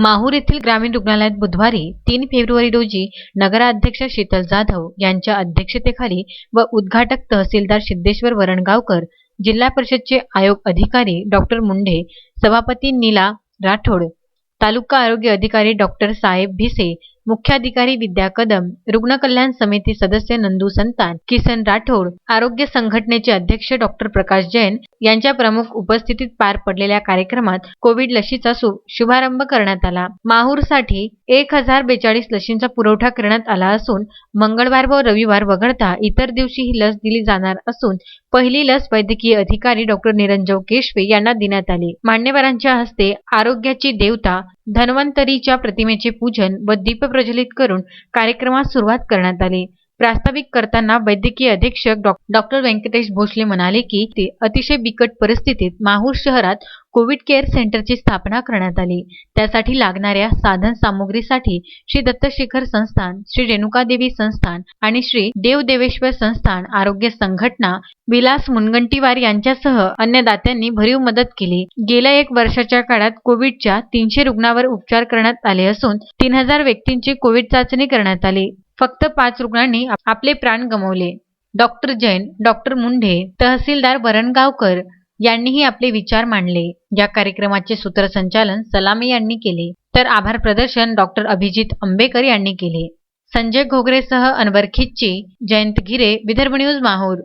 माहूर येथील ग्रामीण रुग्णालयात बुधवारी तीन फेब्रुवारी रोजी नगराध्यक्ष शीतल जाधव यांच्या अध्यक्षतेखाली व उद्घाटक तहसीलदार सिद्धेश्वर वरणगावकर जिल्हा परिषदचे आयोग अधिकारी डॉक्टर मुंढे सभापती नीला राठोड तालुका आरोग्य अधिकारी डॉक्टर साहेब भिसे मुख्याधिकारी विद्या कदम रुग्ण कल्याण समिती सदस्य नंदू संतान किसन राठोड आरोग्य संघटनेचे अध्यक्ष डॉक्टर प्रकाश जैन यांच्या प्रमुख उपस्थितीत पार पडलेल्या कार्यक्रमात कोविड लशीचा शुभारंभ करण्यात आला. माहूरसाठी एक हजार बेचाळीस लशींचा पुरवठा करण्यात आला असून मंगळवार व रविवार वगळता इतर दिवशी ही लस दिली जाणार असून पहिली लस वैद्यकीय अधिकारी डॉक्टर निरंजव केशवे यांना देण्यात आली. मान्यवरांच्या हस्ते आरोग्याची देवता धन्वंतरीच्या प्रतिमेचे पूजन व दीप प्रज्वलित करून कार्यक्रमास सुरुवात करण्यात आली. प्रास्ताविक करताना वैद्यकीय अधीक्षक डॉ- डॉक्टर व्यंकटेश भोसले म्हणाले की ते अतिशय बिकट परिस्थितीत माहूर शहरात कोविड केअर सेंटरची स्थापना करण्यात आली. त्यासाठी लागणाऱ्या साधन सामुग्रीसाठी श्री दत्तशेखर संस्थान श्री रेणुकादेवी संस्थान आणि श्री देवदेवेश्वर संस्थान आरोग्य संघटना विलास मुनगंटीवार यांच्यासह अन्य दात्यांनी भरीव मदत केली. गेल्या एक वर्षाच्या काळात कोविडच्या तीनशे रुग्णावर उपचार करण्यात आले असून तीन हजार व्यक्तींची कोविड चाचणी करण्यात आली. फक्त पाच रुग्णांनी आपले प्राण गमावले. डॉक्टर जैन डॉक्टर मुंढे तहसीलदार वरणगावकर यांनीही आपले विचार मांडले. या कार्यक्रमाचे सूत्रसंचालन सलामी यांनी केले. तर आभार प्रदर्शन डॉक्टर अभिजित आंबेकर यांनी केले. संजय घोगरेसह अनवर खिच्ची जयंत गिरे विदर्भ न्यूज माहूर.